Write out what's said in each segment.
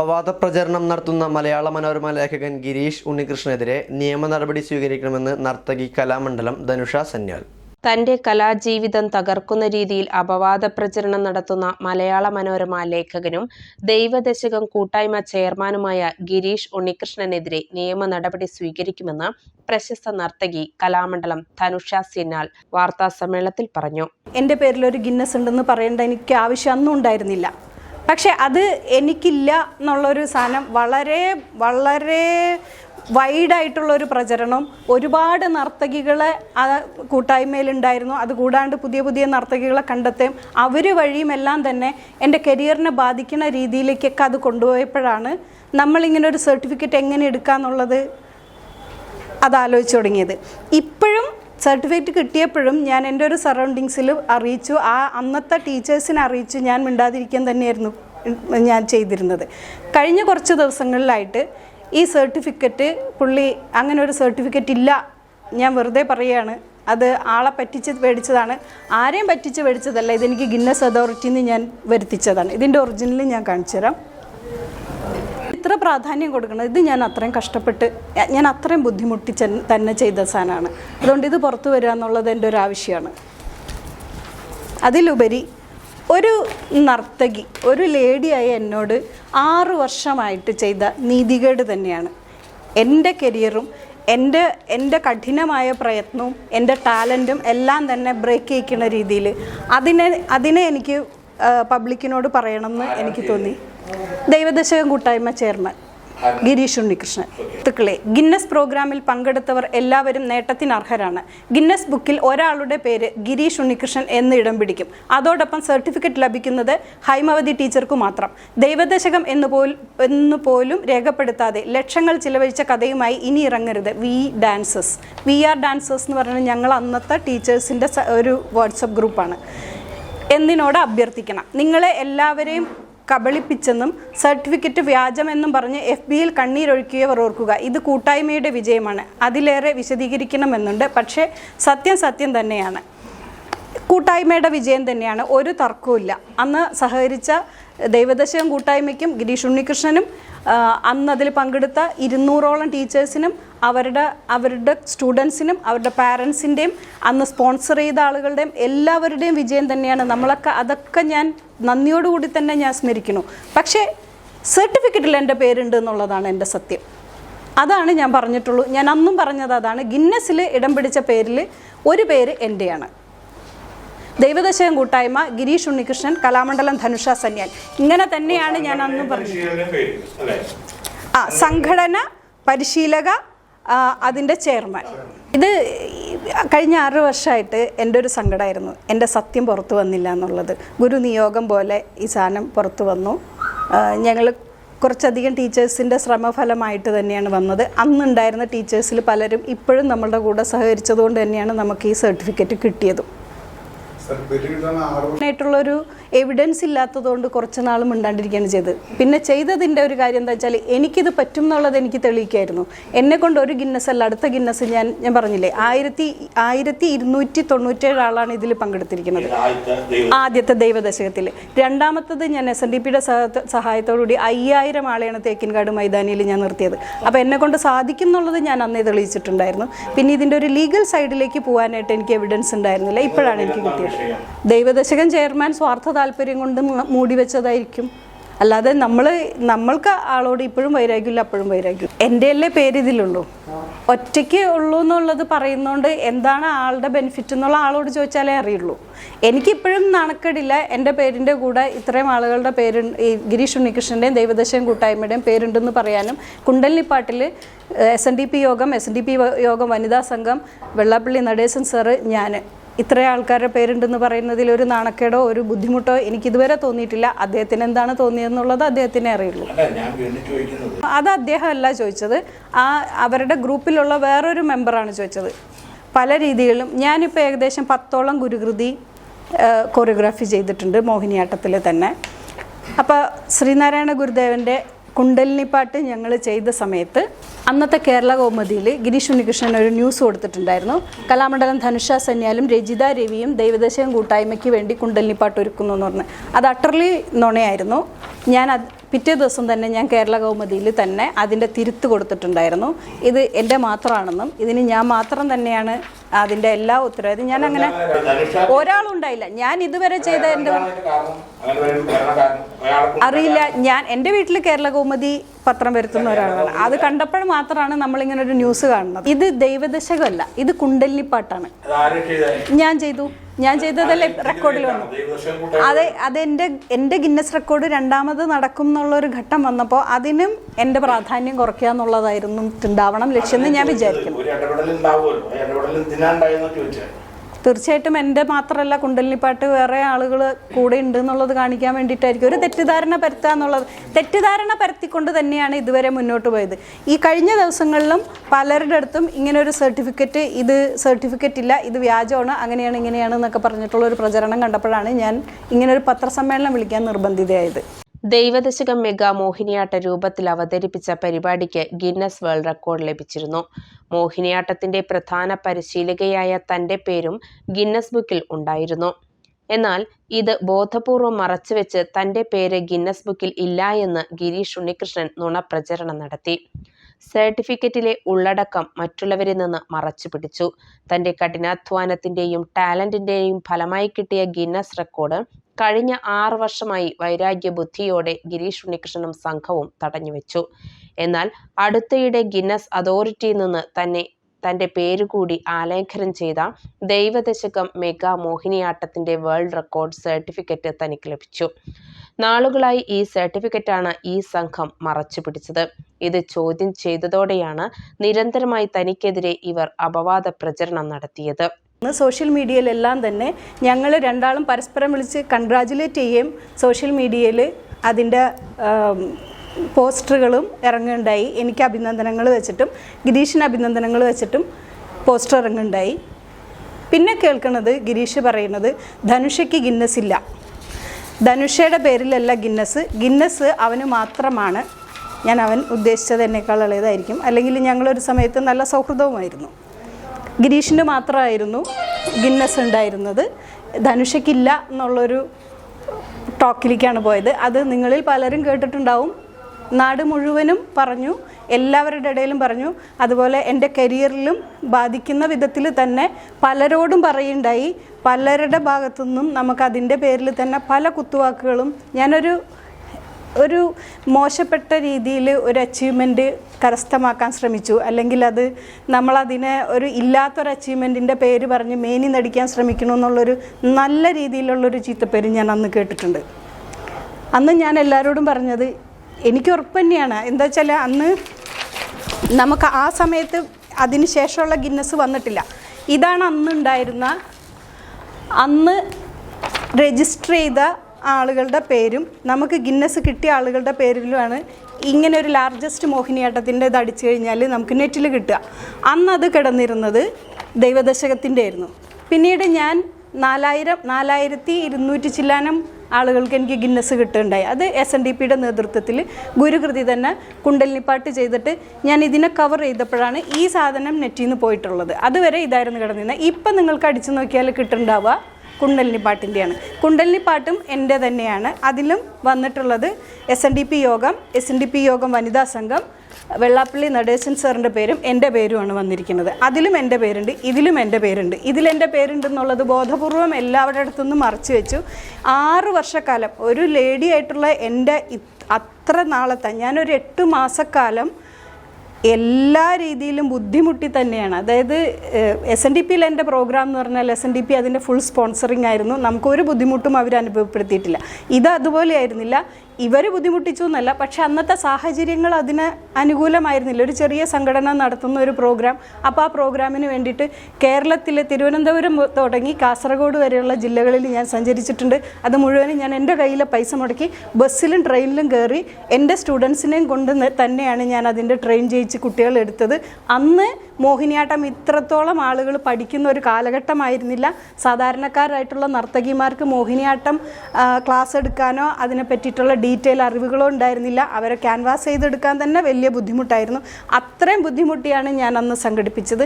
അപവാദ പ്രചരണം നടത്തുന്ന മലയാള മനോരമ ലേഖകൻ ഗിരീഷ് ഉണ്ണികൃഷ്ണനെതിരെ നിയമ നടപടി സ്വീകരിക്കണമെന്ന് നർത്തകി കലാമണ്ഡലം ധനുഷ സന്യാൽ. തന്റെ കലാജീവിതം തകർക്കുന്ന രീതിയിൽ അപവാദ പ്രചരണം നടത്തുന്ന മലയാള മനോരമ ലേഖകനും ദൈവദശകം കൂട്ടായ്മ ചെയർമാനുമായ ഗിരീഷ് ഉണ്ണികൃഷ്ണനെതിരെ നിയമ നടപടി സ്വീകരിക്കുമെന്ന് പ്രശസ്ത നർത്തകി കലാമണ്ഡലം ധനുഷ സിന്നാൽ വാർത്താസമ്മേളനത്തിൽ പറഞ്ഞു. എന്റെ പേരിൽ ഒരു ഗിന്നസ് ഉണ്ടെന്ന് പറയേണ്ട എനിക്ക് ആവശ്യം അന്നും ഉണ്ടായിരുന്നില്ല. പക്ഷെ അത് എനിക്കില്ല എന്നുള്ളൊരു സാധനം വളരെ വളരെ വൈഡായിട്ടുള്ളൊരു പ്രചരണം. ഒരുപാട് നർത്തകികളെ ആ കൂട്ടായ്മയിലുണ്ടായിരുന്നു. അതുകൂടാണ്ട് പുതിയ പുതിയ നർത്തകികളെ കണ്ടെത്തുകയും അവർ വഴിയുമെല്ലാം തന്നെ എന്റെ കരിയറിനെ ബാധിക്കുന്ന രീതിയിലേക്കൊക്കെ അത് കൊണ്ടുപോയപ്പോഴാണ് നമ്മളിങ്ങനെ ഒരു സർട്ടിഫിക്കറ്റ് എങ്ങനെ എടുക്കാന്നുള്ളത് അത് ആലോചിച്ച് തുടങ്ങിയത്. ഇപ്പോഴും സർട്ടിഫിക്കറ്റ് കിട്ടിയപ്പോഴും ഞാൻ എന്റെ ഒരു സറൗണ്ടിങ്സിൽ അറിയിച്ചു. ആ അന്നത്തെ ടീച്ചേഴ്സിനെ അറിയിച്ചു ഞാൻ മിണ്ടാതിരിക്കാൻ തന്നെയായിരുന്നു ഞാൻ ചെയ്തിരുന്നത്. കഴിഞ്ഞ കുറച്ച് ദിവസങ്ങളിലായിട്ട് ഈ സർട്ടിഫിക്കറ്റ് പുള്ളി അങ്ങനെ ഒരു സർട്ടിഫിക്കറ്റ് ഇല്ല. ഞാൻ വെറുതെ പറയുകയാണ്. അത് ആളെ പറ്റിച്ച് മേടിച്ചതാണ്. ആരെയും പറ്റിച്ച് മേടിച്ചതല്ല. ഇതെനിക്ക് ഗിന്നസ് അതോറിറ്റിന്ന് ഞാൻ വരുത്തിച്ചതാണ്. ഇതിന്റെ ഒറിജിനൽ ഞാൻ കാണിച്ചു തരാം ഇത്ര പ്രാധാന്യം കൊടുക്കണം. ഇത് ഞാൻ അത്രയും കഷ്ടപ്പെട്ട് ഞാൻ അത്രയും ബുദ്ധിമുട്ടി തന്നെ ചെയ്ത സാധനമാണ്. അതുകൊണ്ട് ഇത് പുറത്തു വരിക എന്നുള്ളത് എന്റെ ഒരു ആവശ്യമാണ്. അതിലുപരി ഒരു നർത്തകി ഒരു ലേഡിയായ എന്നോട് ആറു വർഷമായിട്ട് ചെയ്ത നീതികേട് തന്നെയാണ്. എന്റെ കരിയറും എന്റെ എന്റെ കഠിനമായ പ്രയത്നവും എന്റെ ടാലന്റും എല്ലാം തന്നെ ബ്രേക്ക് ചെയ്യിക്കുന്ന രീതിയിൽ അതിനെ അതിനെ എനിക്ക് പബ്ലിക്കിനോട് പറയണമെന്ന് എനിക്ക് തോന്നി. ദൈവദശകം കൂട്ടായ്മ ചെയർമാൻ ഗിരീഷ് ഉണ്ണികൃഷ്ണൻ. സുഹൃത്തുക്കളെ ഗിന്നസ് പ്രോഗ്രാമിൽ പങ്കെടുത്തവർ എല്ലാവരും നേട്ടത്തിന് അർഹരാണ്. ഗിന്നസ് ബുക്കിൽ ഒരാളുടെ പേര് ഗിരീഷ് ഉണ്ണികൃഷ്ണൻ എന്ന് ഇടം പിടിക്കും. അതോടൊപ്പം സർട്ടിഫിക്കറ്റ് ലഭിക്കുന്നത് ഹൈമവതി ടീച്ചർക്ക് മാത്രം. ദൈവദശകം എന്ന് പോൽ എന്ന് പോലും രേഖപ്പെടുത്താതെ ലക്ഷങ്ങൾ ചിലവഴിച്ച കഥയുമായി ഇനി ഇറങ്ങരുത്. We dancers. We are dancers എന്ന് പറഞ്ഞാൽ ഞങ്ങൾ അന്നത്തെ ടീച്ചേഴ്സിന്റെ ഒരു വാട്സപ്പ് ഗ്രൂപ്പാണ്. എന്നിനോട് അഭ്യർത്ഥിക്കണം? നിങ്ങളെ എല്ലാവരെയും കബളിപ്പിച്ചെന്നും സർട്ടിഫിക്കറ്റ് വ്യാജമെന്നും പറഞ്ഞ് എഫ് ബിയിൽ കണ്ണീരൊഴുക്കിയവർ ഓർക്കുക. ഇത് കൂട്ടായ്മയുടെ വിജയമാണ്. അതിലേറെ വിശദീകരിക്കണമെന്നുണ്ട്. പക്ഷേ സത്യം സത്യം തന്നെയാണ്. കൂട്ടായ്മയുടെ വിജയം തന്നെയാണ്. ഒരു തർക്കവുമില്ല. അന്ന് സഹകരിച്ച ദൈവദശകം കൂട്ടായ്മയ്ക്കും ഗിരീഷ് ഉണ്ണികൃഷ്ണനും അന്ന് അതിൽ പങ്കെടുത്ത ഇരുന്നൂറോളം ടീച്ചേഴ്സിനും അവരുടെ അവരുടെ സ്റ്റുഡൻസിനും അവരുടെ പാരൻസിന്റെയും അന്ന് സ്പോൺസർ ചെയ്ത ആളുകളുടെയും എല്ലാവരുടെയും വിജയം തന്നെയാണ്. നമ്മളൊക്കെ അതൊക്കെ ഞാൻ നന്ദിയോടുകൂടി തന്നെ ഞാൻ സ്മരിക്കുന്നു. പക്ഷേ സർട്ടിഫിക്കറ്റിൽ എന്റെ പേരുണ്ട് എന്നുള്ളതാണ് എന്റെ സത്യം. അതാണ് ഞാൻ പറഞ്ഞിട്ടുള്ളൂ. ഞാൻ അന്നും പറഞ്ഞത് അതാണ്. ഗിന്നസിൽ ഇടം പിടിച്ച പേരിൽ ഒരു പേര് എന്റെയാണ്. ദൈവദശകം കൂട്ടായ്മ ഗിരീഷ് ഉണ്ണികൃഷ്ണൻ കലാമണ്ഡലം ധനുഷ സന്യാൻ ഇങ്ങനെ തന്നെയാണ് ഞാൻ അന്ന് പറഞ്ഞത്. ആ സംഘടന പരിശീലക അതിന്റെ ചെയർമാൻ. ഇത് കഴിഞ്ഞ ആറ് വർഷമായിട്ട് എന്റെ ഒരു സങ്കടമായിരുന്നു. എന്റെ സത്യം പുറത്തു വന്നില്ല എന്നുള്ളത്. ഗുരു നിയോഗം പോലെ ഈ സാധനം പുറത്തു വന്നു. ഞങ്ങൾ കുറച്ചധികം ടീച്ചേഴ്സിന്റെ ശ്രമഫലമായിട്ട് തന്നെയാണ് വന്നത്. അന്നുണ്ടായിരുന്ന ടീച്ചേഴ്സിൽ പലരും ഇപ്പോഴും നമ്മളുടെ കൂടെ സഹകരിച്ചതുകൊണ്ട് തന്നെയാണ് നമുക്ക് ഈ സർട്ടിഫിക്കറ്റ് കിട്ടിയതും. ആയിട്ടുള്ളൊരു എവിഡൻസ് ഇല്ലാത്തതുകൊണ്ട് കുറച്ച് നാൾ മിണ്ടാണ്ടിരിക്കുകയാണ് ചെയ്തത്. പിന്നെ ചെയ്തതിന്റെ ഒരു കാര്യം എന്താ വെച്ചാൽ എനിക്കിത് പറ്റും എന്നുള്ളത് എനിക്ക് തെളിയിക്കായിരുന്നു. എന്നെ കൊണ്ട് ഒരു ഗിന്നസ് അല്ല അടുത്ത ഗിന്നസ് ഞാൻ ഞാൻ പറഞ്ഞില്ലേ ആയിരത്തി ആയിരത്തി ഇരുന്നൂറ്റി തൊണ്ണൂറ്റേഴ് ആളാണ് ഇതിൽ പങ്കെടുത്തിരിക്കുന്നത്. ആദ്യത്തെ ദൈവദശകത്തിൽ. രണ്ടാമത്തത് ഞാൻ എസ് എൻ ഡി പിയുടെ സഹായത്തോടുകൂടി അയ്യായിരം ആളെയാണ് തേക്കിൻകാട് മൈതാനിയിൽ ഞാൻ നിർത്തിയത്. അപ്പോൾ എന്നെ കൊണ്ട് സാധിക്കും എന്നുള്ളത് ഞാൻ അന്നേ തെളിയിച്ചിട്ടുണ്ടായിരുന്നു. പിന്നെ ഇതിന്റെ ഒരു ലീഗൽ സൈഡിലേക്ക് പോകാനായിട്ട് എനിക്ക് എവിഡൻസ് ഉണ്ടായിരുന്നില്ല. ഇപ്പോഴാണ് എനിക്ക് കിട്ടിയത്. ദൈവദശകൻ ചെയർമാൻ സ്വാർത്ഥ താല്പര്യം കൊണ്ട് മൂടി വെച്ചതായിരിക്കും. അല്ലാതെ നമ്മൾ നമ്മൾക്ക് ആളോട് ഇപ്പോഴും വൈരാഗ്യമില്ല അപ്പോഴും വൈരാഗ്യമില്ല. എന്റെ അല്ലേ പേര് ഇതിലുള്ളൂ. ഒറ്റയ്ക്ക് ഉള്ളൂ എന്നുള്ളത് പറയുന്നതുകൊണ്ട് എന്താണ് ആളുടെ ബെനിഫിറ്റ് എന്നുള്ള ആളോട് ചോദിച്ചാലേ അറിയുള്ളൂ. എനിക്കിപ്പോഴും നാണക്കേടില്ല. എന്റെ പേരിന്റെ കൂടെ ഇത്രയും ആളുകളുടെ പേര് ഈ ഗിരീഷ് ഉണ്ണികൃഷ്ണന്റെയും ദൈവദശയും കൂട്ടായ്മയുടെയും പേരുണ്ടെന്ന് പറയാനും കുണ്ടലിപ്പാട്ടിൽ എസ് എൻ ഡി പി യോഗം എസ് എൻ ഡി പി യോഗം വനിതാ സംഘം വെള്ളാപ്പള്ളി നടേശൻ സാറ് ഞാൻ ഇത്രയും ആൾക്കാരുടെ പേരുണ്ടെന്ന് പറയുന്നതിൽ ഒരു നാണക്കേടോ ഒരു ബുദ്ധിമുട്ടോ എനിക്കിതുവരെ തോന്നിയിട്ടില്ല. അദ്ദേഹത്തിന് എന്താണ് തോന്നിയതെന്നുള്ളത് അദ്ദേഹത്തിനെ അറിയുള്ളൂ. അത് അദ്ദേഹമല്ല ചോദിച്ചത്. ആ അവരുടെ ഗ്രൂപ്പിലുള്ള വേറൊരു മെമ്പറാണ് ചോദിച്ചത്. പല രീതികളിലും ഞാനിപ്പോൾ ഏകദേശം പത്തോളം ഗുരുകൃതി കൊറിയോഗ്രാഫി ചെയ്തിട്ടുണ്ട് മോഹിനിയാട്ടത്തിൽ തന്നെ. അപ്പോൾ ശ്രീനാരായണ ഗുരുദേവന്റെ കുണ്ടലിനിപ്പാട്ട് ഞങ്ങൾ ചെയ്ത സമയത്ത് അന്നത്തെ കേരള കൗമുദിയിൽ ഗിരീഷ് ഉണ്ണികൃഷ്ണൻ ഒരു ന്യൂസ് കൊടുത്തിട്ടുണ്ടായിരുന്നു. കലാമണ്ഡലം ധനുഷ സന്യാലും രജിത രവിയും ദൈവദശകം കൂട്ടായ്മയ്ക്ക് വേണ്ടി കുണ്ടലിനിപ്പാട്ട് ഒരുക്കുന്നു എന്ന് പറഞ്ഞ്. അത് അട്ടർലി നുണയായിരുന്നു. ഞാൻ അത് പിറ്റേ ദിവസം തന്നെ ഞാൻ കേരള കൗമുദിയിൽ തന്നെ അതിന്റെ തിരുത്ത് കൊടുത്തിട്ടുണ്ടായിരുന്നു. ഇത് എന്റെ മാത്രമാണെന്നും ഇതിന് ഞാൻ മാത്രം തന്നെയാണ് അതിന്റെ എല്ലാ ഉത്തരവാദിത്വം. ഞാൻ അങ്ങനെ ഒരാളുണ്ടായില്ല. ഞാൻ ഇതുവരെ ചെയ്ത എന്റെ അറിയില്ല. ഞാൻ എന്റെ വീട്ടിൽ കേരള കൗമുദി പത്രം വരുത്തുന്ന ഒരാളാണ്. അത് കണ്ടപ്പോൾ മാത്രമാണ് നമ്മൾ ഇങ്ങനെ ഒരു ന്യൂസ് കാണുന്നത്. ഇത് ദൈവദശകമല്ല. ഇത് കുണ്ടല്ലിപ്പാട്ടാണ്. ഞാൻ ചെയ്തു. ഞാൻ ചെയ്തതല്ലേ റെക്കോർഡിൽ വന്നു അതെ അതെന്റെ എന്റെ ഗിന്നസ് റെക്കോർഡ് രണ്ടാമത് നടക്കും എന്നുള്ള ഒരു ഘട്ടം വന്നപ്പോൾ അതിനും എന്റെ പ്രാധാന്യം കുറയ്ക്കുക എന്നുള്ളതായിരുന്നു ഉണ്ടാവണം ലക്ഷ്യം എന്ന് ഞാൻ വിചാരിക്കുന്നു. തീർച്ചയായിട്ടും എന്റെ മാത്രമല്ല കുണ്ടലിനിപ്പാട്ട് വേറെ ആളുകൾ കൂടെ ഉണ്ട് എന്നുള്ളത് കാണിക്കാൻ വേണ്ടിയിട്ടായിരിക്കും. ഒരു തെറ്റിദ്ധാരണ പരത്തുക എന്നുള്ളത് തെറ്റിദ്ധാരണ പരത്തിക്കൊണ്ട് തന്നെയാണ് ഇതുവരെ മുന്നോട്ട് പോയത്. ഈ കഴിഞ്ഞ ദിവസങ്ങളിലും പലരുടെ അടുത്തും ഇങ്ങനെ ഒരു സർട്ടിഫിക്കറ്റ് ഇത് സർട്ടിഫിക്കറ്റ് ഇല്ല ഇത് വ്യാജമാണ് അങ്ങനെയാണ് ഇങ്ങനെയാണ് എന്നൊക്കെ പറഞ്ഞിട്ടുള്ള ഒരു പ്രചരണം കണ്ടപ്പോഴാണ് ഞാൻ ഇങ്ങനെ ഒരു പത്രസമ്മേളനം വിളിക്കാൻ നിർബന്ധിതയായത്. ദൈവദശകം മെഗാ മോഹിനിയാട്ട രൂപത്തിൽ അവതരിപ്പിച്ച പരിപാടിക്ക് ഗിന്നസ് വേൾഡ് റെക്കോർഡ് ലഭിച്ചിരുന്നു. മോഹിനിയാട്ടത്തിന്റെ പ്രധാന പരിശീലകയായ തന്റെ പേരും ഗിന്നസ് ബുക്കിൽ ഉണ്ടായിരുന്നു. എന്നാൽ ഇത് ബോധപൂർവം മറച്ചുവെച്ച് തന്റെ പേര് ഗിന്നസ് ബുക്കിൽ ഇല്ല എന്ന് ഗിരീഷ് ഉണ്ണികൃഷ്ണൻ നുണപ്രചരണം നടത്തി. സർട്ടിഫിക്കറ്റിലെ ഉള്ളടക്കം മറ്റുള്ളവരിൽ നിന്ന് മറച്ചു പിടിച്ചു തന്റെ കഠിനാധ്വാനത്തിന്റെയും ടാലന്റിന്റെയും ഫലമായി കിട്ടിയ ഗിന്നസ് റെക്കോർഡ് കഴിഞ്ഞ ആറു വർഷമായി വൈരാഗ്യ ബുദ്ധിയോടെ ഗിരീഷ് ഉണ്ണികൃഷ്ണനും സംഘവും തടഞ്ഞുവെച്ചു. എന്നാൽ അടുത്തയിടെ ഗിന്നസ് അതോറിറ്റിയിൽ നിന്ന് തന്നെ തന്റെ പേരുകൂടി ആലേഖനം ചെയ്ത ദൈവദശകം മെഗാ മോഹിനിയാട്ടത്തിന്റെ വേൾഡ് റെക്കോർഡ് സർട്ടിഫിക്കറ്റ് തനിക്ക് ലഭിച്ചു. നാളുകളായി ഈ സർട്ടിഫിക്കറ്റാണ് ഈ സംഘം മറച്ചു പിടിച്ചത് ഇത് ചോദ്യം ചെയ്തതോടെയാണ് നിരന്തരമായി തനിക്കെതിരെ ഇവർ അപവാദ പ്രചരണം നടത്തിയത്. സോഷ്യൽ മീഡിയയിലെല്ലാം തന്നെ ഞങ്ങൾ രണ്ടാളും പരസ്പരം വിളിച്ച് കൺഗ്രാജുലേറ്റ് ചെയ്യുകയും സോഷ്യൽ മീഡിയയിൽ അതിന്റെ പോസ്റ്ററുകളും ഇറങ്ങുണ്ടായി എനിക്ക് അഭിനന്ദനങ്ങൾ വെച്ചിട്ടും ഗിരീഷിന് അഭിനന്ദനങ്ങൾ വെച്ചിട്ടും പോസ്റ്റർ ഇറങ്ങുണ്ടായി പിന്നെ കേൾക്കുന്നത് ഗിരീഷ് പറയുന്നത് ധനുഷയ്ക്ക് ഗിന്നസ് ഇല്ല. ധനുഷയുടെ പേരിലല്ല ഗിന്നസ്. ഗിന്നസ് അവന് മാത്രമാണ്. ഞാൻ അവൻ ഉദ്ദേശിച്ചത് എന്നേക്കാൾ ഇളയതായിരിക്കും. അല്ലെങ്കിൽ ഞങ്ങളൊരു സമയത്ത് നല്ല സൗഹൃദവുമായിരുന്നു. ഗിരീഷിന് മാത്രമായിരുന്നു ഗിന്നസ് ഉണ്ടായിരുന്നത്. ധനുഷയ്ക്കില്ല എന്നുള്ളൊരു ടോക്കിലേക്കാണ് പോയത്. അത് നിങ്ങളിൽ പലരും കേട്ടിട്ടുണ്ടാവും. നാട് മുഴുവനും പറഞ്ഞു എല്ലാവരുടെ ഇടയിലും പറഞ്ഞു. അതുപോലെ എന്റെ കരിയറിലും ബാധിക്കുന്ന വിധത്തിൽ തന്നെ പലരോടും പറയുണ്ടായി. പലരുടെ ഭാഗത്തുനിന്നും നമുക്ക് അതിന്റെ പേരിൽ തന്നെ പല കുത്തുവാക്കുകളും ഞാനൊരു ഒരു മോശപ്പെട്ട രീതിയിൽ ഒരു അച്ചീവ്മെന്റ് കരസ്ഥമാക്കാൻ ശ്രമിച്ചു. അല്ലെങ്കിൽ അത് നമ്മളതിനെ ഒരു ഇല്ലാത്തൊരു അച്ചീവ്മെന്റിന്റെ പേര് പറഞ്ഞ് മേനി നടിക്കാൻ ശ്രമിക്കണം എന്നുള്ളൊരു നല്ല രീതിയിലുള്ളൊരു ചീത്തപ്പേര് ഞാൻ അന്ന് കേട്ടിട്ടുണ്ട്. അന്ന് ഞാൻ എല്ലാവരോടും പറഞ്ഞത് എനിക്ക് ഉറപ്പ് തന്നെയാണ്. എന്താ വെച്ചാൽ അന്ന് നമുക്ക് ആ സമയത്ത് അതിന് ശേഷമുള്ള ഗിന്നസ് വന്നിട്ടില്ല. ഇതാണ് അന്നുണ്ടായിരുന്ന അന്ന് രജിസ്റ്റർ ചെയ്ത ആളുകളുടെ പേരും നമുക്ക് ഗിന്നസ് കിട്ടിയ ആളുകളുടെ പേരിലുമാണ് ഇങ്ങനെ ഒരു ലാർജസ്റ്റ് മോഹിനിയാട്ടത്തിന്റെ ഇത് അടിച്ചു കഴിഞ്ഞാൽ നമുക്ക് നെറ്റിൽ കിട്ടുക. അത് കിടന്നിരുന്നത് ദൈവദശകത്തിന്റെ ആയിരുന്നു പിന്നീട് ഞാൻ നാലായിരം നാലായിരത്തി ഇരുന്നൂറ്റി ചില്ലാനം ആളുകൾക്ക് എനിക്ക് ഗിന്നസ് കിട്ടുകയുണ്ടായി. അത് എസ് എൻ ഡി പിയുടെ നേതൃത്വത്തിൽ ഗുരുകൃതി തന്നെ കുണ്ടലിനിപ്പാട്ട് ചെയ്തിട്ട് ഞാൻ ഇതിനെ കവർ ചെയ്തപ്പോഴാണ് ഈ സാധനം നെറ്റിൽ നിന്ന് പോയിട്ടുള്ളത്. അതുവരെ ഇതായിരുന്നു കിടന്നിരുന്നത്. ഇപ്പം നിങ്ങൾക്ക് അടിച്ചു നോക്കിയാൽ കിട്ടുന്നുണ്ടാവുക. കുണ്ടലിനി പാട്ടിന്റെയാണ് കുണ്ടലിനി പാട്ടും എന്റെ തന്നെയാണ്. അതിലും വന്നിട്ടുള്ളത് എസ് എൻ ഡി പി യോഗം എസ് എൻ ഡി പി യോഗം വനിതാ സംഘം വെള്ളാപ്പള്ളി നടേശൻ സാറിന്റെ പേരും എന്റെ പേരുമാണ് വന്നിരിക്കുന്നത്. അതിലും എന്റെ പേരുണ്ട് ഇതിലും എന്റെ പേരുണ്ട്. ഇതിലെന്റെ പേരുണ്ട് എന്നുള്ളത് ബോധപൂർവം എല്ലാവരുടെ അടുത്തുനിന്നും മറച്ചു വെച്ചു. ആറ് വർഷക്കാലം ഒരു ലേഡി ആയിട്ടുള്ള എന്റെ അത്ര നാളത്തെ ഞാനൊരു എട്ട് മാസക്കാലം എല്ലാ രീതിയിലും ബുദ്ധിമുട്ടി തന്നെയാണ്. അതായത് എസ് എൻ ഡി പിയിൽ എന്റെ പ്രോഗ്രാം എന്ന് പറഞ്ഞാൽ എസ് എൻ ഡി പി അതിന്റെ ഫുൾ സ്പോൺസറിങ് ആയിരുന്നു. നമുക്കൊരു ബുദ്ധിമുട്ടും അവർ അനുഭവപ്പെടുത്തിയിട്ടില്ല. ഇത് അതുപോലെ ആയിരുന്നില്ല ഇവർ ബുദ്ധിമുട്ടിച്ചു എന്നല്ല. പക്ഷെ അന്നത്തെ സാഹചര്യങ്ങൾ അതിന് അനുകൂലമായിരുന്നില്ല. ഒരു ചെറിയ സംഘടന നടത്തുന്ന ഒരു പ്രോഗ്രാം. അപ്പോൾ ആ പ്രോഗ്രാമിന് വേണ്ടിയിട്ട് കേരളത്തിലെ തിരുവനന്തപുരം തുടങ്ങി കാസർഗോഡ് വരെയുള്ള ജില്ലകളിൽ ഞാൻ സഞ്ചരിച്ചിട്ടുണ്ട്. അത് മുഴുവനും ഞാൻ എന്റെ കയ്യിലെ പൈസ മുടക്കി ബസ്സിലും ട്രെയിനിലും കയറി എന്റെ സ്റ്റുഡൻസിനെയും കൊണ്ട് തന്നെയാണ് ഞാൻ അതിന്റെ ട്രെയിൻ ചെയ്യിച്ച് കുട്ടികളെടുത്തത് അന്ന് മോഹിനിയാട്ടം ഇത്രത്തോളം ആളുകൾ പഠിക്കുന്ന ഒരു കാലഘട്ടമായിരുന്നില്ല. സാധാരണക്കാരായിട്ടുള്ള നർത്തകിമാർക്ക് മോഹിനിയാട്ടം ക്ലാസ് എടുക്കാനോ അതിനെ പറ്റിയിട്ടുള്ള ഡീറ്റെയിൽ അറിവുകളോ ഉണ്ടായിരുന്നില്ല. അവരെ ക്യാൻവാസ് ചെയ്തെടുക്കാൻ തന്നെ വലിയ ബുദ്ധിമുട്ടായിരുന്നു. അത്രയും ബുദ്ധിമുട്ടിയാണ് ഞാൻ അന്ന് സംഘടിപ്പിച്ചത്.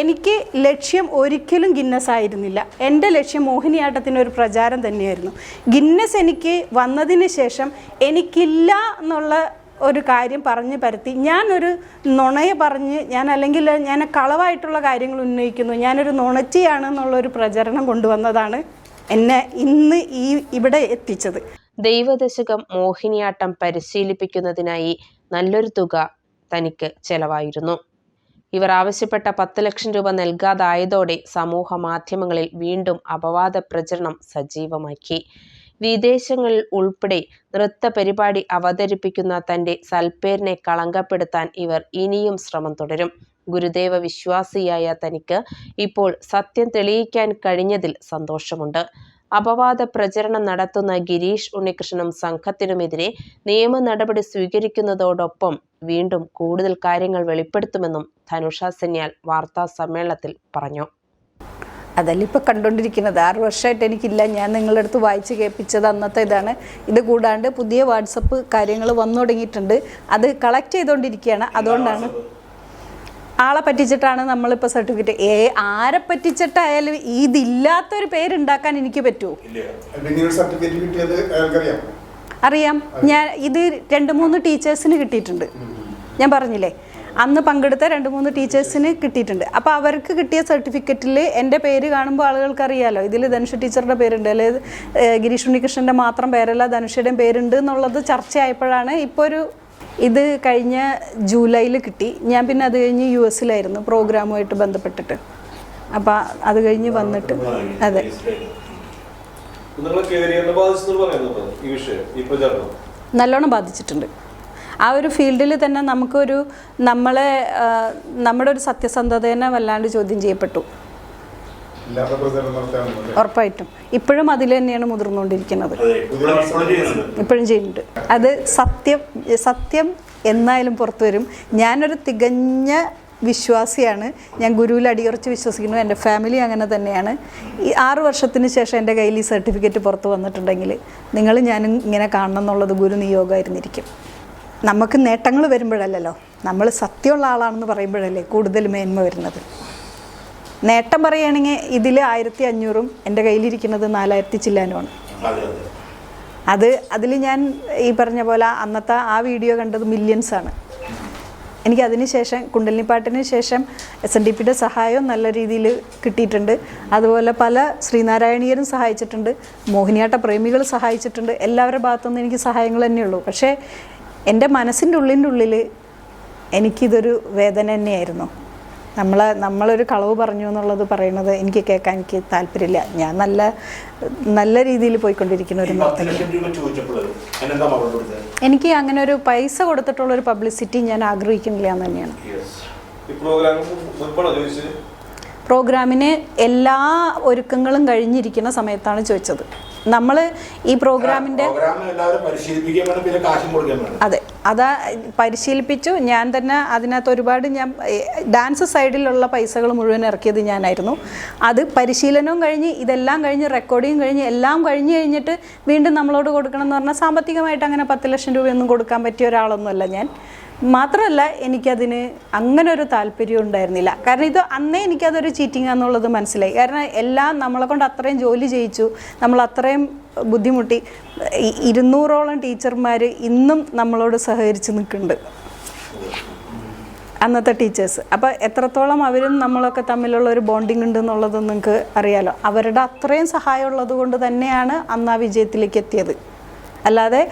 എനിക്ക് ലക്ഷ്യം ഒരിക്കലും ഗിന്നസ് ആയിരുന്നില്ല. എന്റെ ലക്ഷ്യം മോഹിനിയാട്ടത്തിന് ഒരു പ്രചാരം തന്നെയായിരുന്നു. ഗിന്നസ് എനിക്ക് വന്നതിന് ശേഷം എനിക്കില്ല എന്നുള്ള ഒരു കാര്യം പറഞ്ഞ് പരത്തി. ഞാനൊരു നുണയെ പറഞ്ഞ് ഞാൻ അല്ലെങ്കിൽ ഞാൻ കളവായിട്ടുള്ള കാര്യങ്ങൾ ഉന്നയിക്കുന്നു. ഞാനൊരു നുണച്ചിയാണ് എന്നുള്ളൊരു പ്രചരണം കൊണ്ടുവന്നതാണ് എന്നെ ഇന്ന് ഈ ഇവിടെ എത്തിച്ചത്. ദൈവദശകം മോഹിനിയാട്ടം പരിശീലിപ്പിക്കുന്നതിനായി നല്ലൊരു തുക തനിക്ക് ചെലവായിരുന്നു. ഇവർ ആവശ്യപ്പെട്ട പത്ത് ലക്ഷം രൂപ നൽകാതായതോടെ സമൂഹ മാധ്യമങ്ങളിൽ വീണ്ടും അപവാദ പ്രചരണം സജീവമാക്കി. വിദേശങ്ങളിൽ ഉൾപ്പെടെ നൃത്ത പരിപാടി അവതരിപ്പിക്കുന്ന തന്റെ സൽപ്പേരിനെ കളങ്കപ്പെടുത്താൻ ഇവർ ഇനിയും ശ്രമം തുടരും. ഗുരുദേവ വിശ്വാസിയായ തനിക്ക് ഇപ്പോൾ സത്യം തെളിയിക്കാൻ കഴിഞ്ഞതിൽ സന്തോഷമുണ്ട്. അപവാദ പ്രചരണം നടത്തുന്ന ഗിരീഷ് ഉണ്ണികൃഷ്ണനും സംഘത്തിനുമെതിരെ നിയമ നടപടി സ്വീകരിക്കുന്നതോടൊപ്പം വീണ്ടും കൂടുതൽ കാര്യങ്ങൾ വെളിപ്പെടുത്തുമെന്നും ധനുഷ സെന്യാൽ വാർത്താ സമ്മേളനത്തിൽ പറഞ്ഞു. അതല്ല ഇപ്പോൾ കണ്ടുകൊണ്ടിരിക്കുന്നത് ആറ് വർഷമായിട്ട് എനിക്കില്ല. ഞാൻ നിങ്ങളുടെ അടുത്ത് വായിച്ച് കേൾപ്പിച്ചത് അന്നത്തെ ഇതാണ്. ഇത് കൂടാണ്ട് പുതിയ വാട്സപ്പ് കാര്യങ്ങൾ വന്നു തുടങ്ങിയിട്ടുണ്ട്. അത് കളക്ട് ചെയ്തുകൊണ്ടിരിക്കുകയാണ് അതുകൊണ്ടാണ് ആളെ പറ്റിച്ചിട്ടാണ് നമ്മളിപ്പോൾ സർട്ടിഫിക്കറ്റ് ഏ ആരെ പറ്റിച്ചിട്ടായാലും ഇതില്ലാത്തൊരു പേരുണ്ടാക്കാൻ എനിക്ക് പറ്റുമോ അറിയാം. ഞാൻ ഇത് രണ്ട് മൂന്ന് ടീച്ചേഴ്സിന് കിട്ടിയിട്ടുണ്ട്. ഞാൻ പറഞ്ഞില്ലേ? അന്ന് പങ്കെടുത്ത രണ്ട് മൂന്ന് ടീച്ചേഴ്സിന് കിട്ടിയിട്ടുണ്ട്. അപ്പോൾ അവർക്ക് കിട്ടിയ സർട്ടിഫിക്കറ്റിൽ എന്റെ പേര് കാണുമ്പോൾ ആളുകൾക്ക് അറിയാലോ ഇതിൽ ധനുഷ ടീച്ചറുടെ പേരുണ്ട് അല്ലെങ്കിൽ ഗിരീഷ് ഉണ്ണികൃഷ്ണന്റെ മാത്രം പേരല്ല ധനുഷയുടെയും പേരുണ്ട് എന്നുള്ളത് ചർച്ചയായപ്പോഴാണ് ഇപ്പോൾ ഒരു ഇത് കഴിഞ്ഞ ജൂലൈയിൽ കിട്ടി. ഞാൻ പിന്നെ അത് കഴിഞ്ഞ് യു എസിലായിരുന്നു പ്രോഗ്രാമുമായിട്ട് ബന്ധപ്പെട്ടിട്ട്. അപ്പോൾ അത് കഴിഞ്ഞ് വന്നിട്ട് അതെ. നല്ലോണം ബാധിച്ചിട്ടുണ്ട്. ആ ഒരു ഫീൽഡിൽ തന്നെ നമുക്കൊരു നമ്മളെ നമ്മുടെ ഒരു സത്യസന്ധതനെ വല്ലാണ്ട് ചോദ്യം ചെയ്യപ്പെട്ടു. ഉറപ്പായിട്ടും. ഇപ്പോഴും അതിൽ തന്നെയാണ് മുതിർന്നുകൊണ്ടിരിക്കുന്നത്. ഇപ്പോഴും ചെയ്യുന്നുണ്ട്. അത് സത്യം സത്യം എന്നായാലും പുറത്തു വരും. ഞാനൊരു തികഞ്ഞ വിശ്വാസിയാണ്. ഞാൻ ഗുരുവിൽ അടിയുറച്ച് വിശ്വസിക്കുന്നു. എന്റെ ഫാമിലി അങ്ങനെ തന്നെയാണ്. ഈ ആറു വർഷത്തിന് ശേഷം എന്റെ കയ്യിൽ ഈ സർട്ടിഫിക്കറ്റ് പുറത്ത് വന്നിട്ടുണ്ടെങ്കിൽ നിങ്ങൾ ഞാനും ഇങ്ങനെ കാണണം എന്നുള്ളത് ഗുരു നിയോഗമായിരുന്നിരിക്കും. നമുക്ക് നേട്ടങ്ങൾ വരുമ്പോഴല്ലല്ലോ. നമ്മൾ സത്യമുള്ള ആളാണെന്ന് പറയുമ്പോഴല്ലേ കൂടുതൽ മേന്മ വരുന്നത്. നേട്ടം പറയുകയാണെങ്കിൽ ഇതിൽ ആയിരത്തി അഞ്ഞൂറും എന്റെ കയ്യിലിരിക്കുന്നത് നാലായിരത്തി ചില്ലാനുമാണ്. അതെ അതെ. അത് അതിൽ ഞാൻ ഈ പറഞ്ഞ പോലെ അന്നത്തെ ആ വീഡിയോ കണ്ടത് മില്യൻസ് ആണ്. എനിക്ക് അതിന് ശേഷം കുണ്ടലിനി പാട്ടിന് ശേഷം എസ് എൻ ഡി പിയുടെ സഹായവും നല്ല രീതിയിൽ കിട്ടിയിട്ടുണ്ട്. അതുപോലെ പല ശ്രീനാരായണീയരും സഹായിച്ചിട്ടുണ്ട്. മോഹിനിയാട്ട പ്രേമികൾ സഹായിച്ചിട്ടുണ്ട്. എല്ലാവരുടെ ഭാഗത്തുനിന്ന് എനിക്ക് സഹായങ്ങൾ തന്നെയുള്ളൂ. പക്ഷേ എന്റെ മനസ്സിന്റെ ഉള്ളിന്റെ ഉള്ളിൽ എനിക്കിതൊരു വേദന തന്നെയായിരുന്നു. നമ്മൾ നമ്മളൊരു കളവ് പറഞ്ഞു എന്നുള്ളത് പറയുന്നത് എനിക്ക് കേൾക്കാൻ എനിക്ക് താല്പര്യമില്ല. ഞാൻ നല്ല നല്ല രീതിയിൽ പോയിക്കൊണ്ടിരിക്കുന്ന ഒരു നർത്തകി. എനിക്ക് അങ്ങനെ ഒരു പൈസ കൊടുത്തിട്ടുള്ള ഒരു പബ്ലിസിറ്റി ഞാൻ ആഗ്രഹിക്കുന്നില്ല എന്ന് തന്നെയാണ്. പ്രോഗ്രാമിന് എല്ലാ ഒരുക്കങ്ങളും കഴിഞ്ഞിരിക്കുന്ന സമയത്താണ് ചോദിച്ചത്. നമ്മൾ ഈ പ്രോഗ്രാമിന്റെ അതെ അതാ പരിശീലിപ്പിച്ചു. ഞാൻ തന്നെ അതിനകത്ത് ഒരുപാട് ഞാൻ ഡാൻസ് സൈഡിലുള്ള പൈസകൾ മുഴുവൻ ഇറക്കിയത് ഞാനായിരുന്നു. അത് പരിശീലനവും കഴിഞ്ഞ് ഇതെല്ലാം കഴിഞ്ഞ് റെക്കോർഡിങ് കഴിഞ്ഞ് എല്ലാം കഴിഞ്ഞ് കഴിഞ്ഞിട്ട് വീണ്ടും നമ്മളോട് കൊടുക്കണം എന്ന് പറഞ്ഞാൽ സാമ്പത്തികമായിട്ട് അങ്ങനെ പത്ത് ലക്ഷം രൂപയൊന്നും കൊടുക്കാൻ പറ്റിയ ഒരാളൊന്നുമല്ല ഞാൻ. മാത്രമല്ല എനിക്കതിന് അങ്ങനെ ഒരു താല്പര്യം ഉണ്ടായിരുന്നില്ല. കാരണം ഇത് അന്നേ എനിക്കതൊരു ചീറ്റിംഗ് ആണെന്നുള്ളത് മനസ്സിലായി. കാരണം എല്ലാം നമ്മളെ കൊണ്ട് അത്രയും ജോലി ചെയ്യിച്ചു. നമ്മൾ അത്രയും ബുദ്ധിമുട്ടി. ഇരുന്നൂറോളം ടീച്ചർമാർ ഇന്നും നമ്മളോട് സഹകരിച്ച് നിൽക്കുന്നുണ്ട്. അന്നത്തെ ടീച്ചേഴ്സ്. അപ്പോൾ എത്രത്തോളം അവരും നമ്മളൊക്കെ തമ്മിലുള്ള ഒരു ബോണ്ടിങ് ഉണ്ട് എന്നുള്ളത് നിങ്ങൾക്ക് അറിയാലോ. അവരുടെ അത്രയും സഹായമുള്ളത് കൊണ്ട് തന്നെയാണ് അന്ന് ആ വിജയത്തിലേക്ക് എത്തിയത്. അല്ലാതെ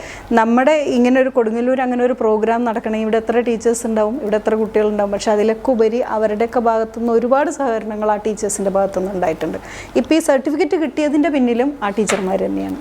നമ്മുടെ ഇങ്ങനെ ഒരു കൊടുങ്ങല്ലൂർ അങ്ങനെ ഒരു പ്രോഗ്രാം നടക്കണമെങ്കിൽ ഇവിടെ എത്ര ടീച്ചേഴ്സ് ഉണ്ടാവും ഇവിടെ എത്ര കുട്ടികളുണ്ടാവും പക്ഷെ അതിലൊക്കെ ഉപരി അവരുടെയൊക്കെ ഭാഗത്തുനിന്ന് ഒരുപാട് സഹകരണങ്ങൾ ആ ടീച്ചേഴ്സിന്റെ ഭാഗത്തുനിന്ന് ഉണ്ടായിട്ടുണ്ട്. ഇപ്പോൾ ഈ സർട്ടിഫിക്കറ്റ് കിട്ടിയതിന്റെ പിന്നിലും ആ ടീച്ചർമാർ തന്നെയാണ്.